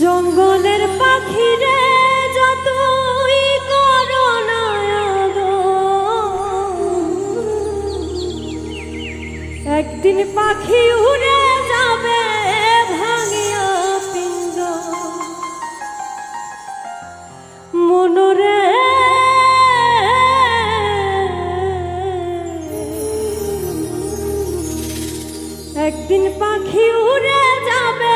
জঙ্গলের পাখিরে যতই করোনা একদিন পাখি উড়ে যাবে ভাঙিয়া একদিন পাখি উড়ে যাবে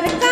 got it.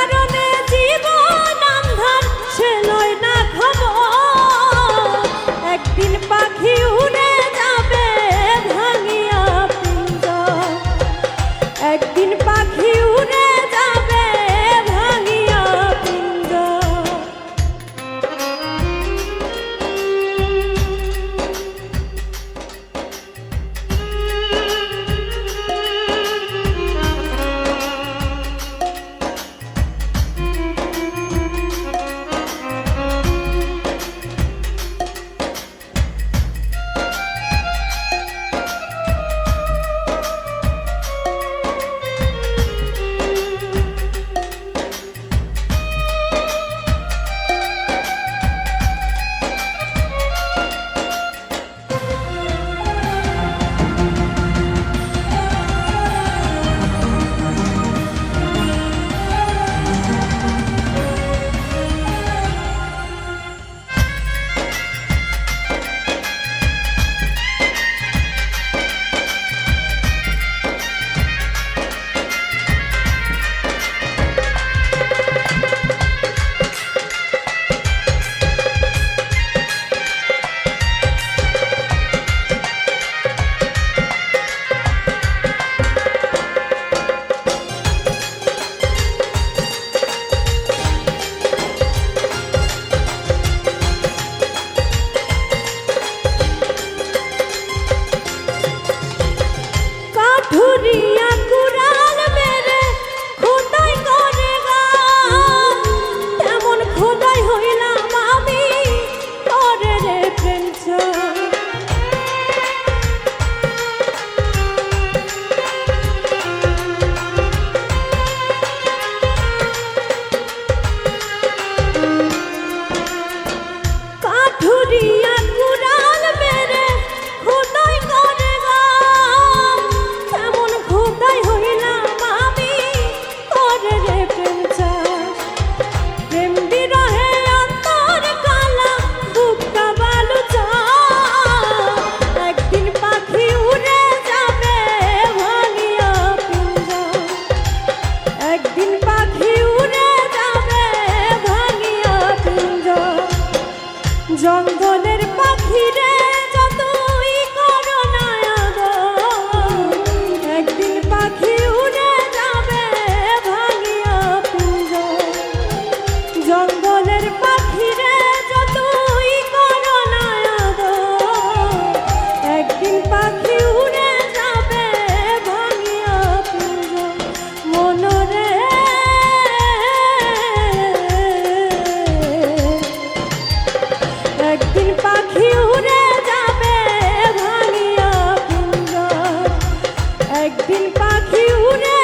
দিন পাখি উড়ে